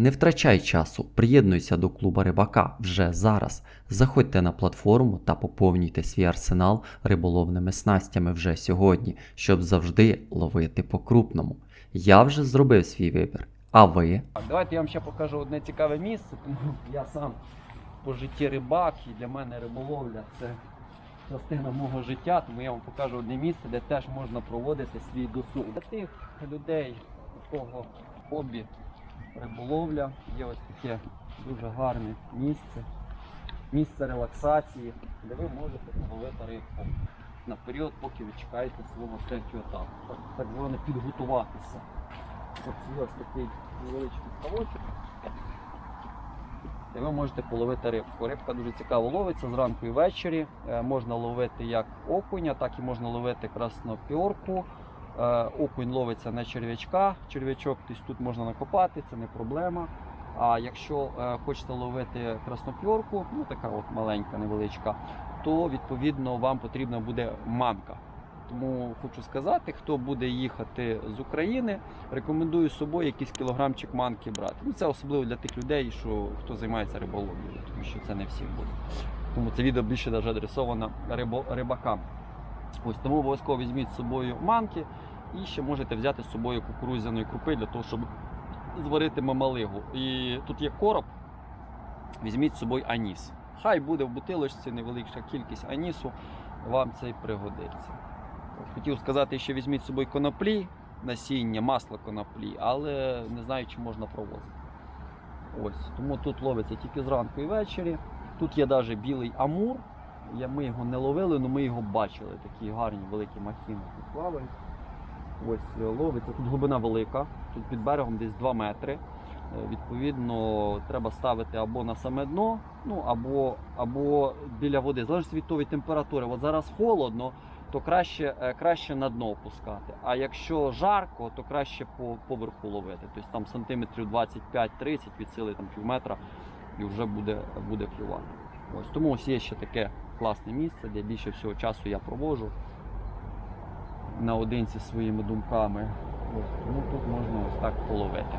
Не втрачай часу, приєднуйся до клуба рибака вже зараз. Заходьте на платформу та поповнюйте свій арсенал риболовними снастями вже сьогодні, щоб завжди ловити по крупному. Я вже зробив свій вибір. А ви? Давайте я вам ще покажу одне цікаве місце, тому я сам по житті рибак і для мене риболовля це частина мого життя, тому я вам покажу одне місце, де теж можна проводити свій досуг. Для тих людей, у хобі риболовля, є ось таке дуже гарне місце, місце релаксації, де ви можете половити рибку на період, поки ви чекаєте свого третього етапу. Так, зване підготуватися. Ось є ось такий невеличкий ставочок. Де ви можете половити рибку. Рибка дуже цікаво ловиться зранку і ввечері. Е, Можна ловити як окуня, так і можна ловити краснопіорку. Е, Окунь ловиться на черв'ячка. Черв'ячок тут можна накопати, це не проблема. А якщо е, хочете ловити краснопіорку, ну така от маленька, невеличка, то відповідно вам потрібна буде мамка. Тому хочу сказати, хто буде їхати з України, рекомендую з собою якийсь кілограмчик манки брати. Ну це особливо для тих людей, що хто займається риболовлею, тому що це не всім буде. Тому це відео більше навіть адресовано рибо, рибакам. Ось тому обов'язково візьміть з собою манки і ще можете взяти з собою кукурудзяної крупи для того, щоб зварити мамалигу. І тут є короб, візьміть з собою аніс. Хай буде в бутилочці невелика кількість анісу, вам це й пригодиться. Хотів сказати, що візьміть з собою коноплі, насіння, масло коноплі, але не знаю, чи можна провозити. Ось, тому тут ловиться тільки зранку і ввечері. Тут є навіть білий амур. Ми його не ловили, але ми його бачили. Такі гарні великі махіни тут плавають. Ось е, ловиться. Тут глибина велика, тут під берегом десь 2 метри. Е, Відповідно, треба ставити або на саме дно, ну або, або біля води. Залежить від від температури. От зараз холодно, то краще, е, краще на дно опускати. А якщо жарко, то краще по поверху ловити. Тобто там сантиметрів 25-30 від сили там пів метра і вже буде, буде клювати. Ось тому ось є ще таке класне місце, де більше всього часу я проводжу наодинці своїми думками. Ось, тому тут можна ось так половити.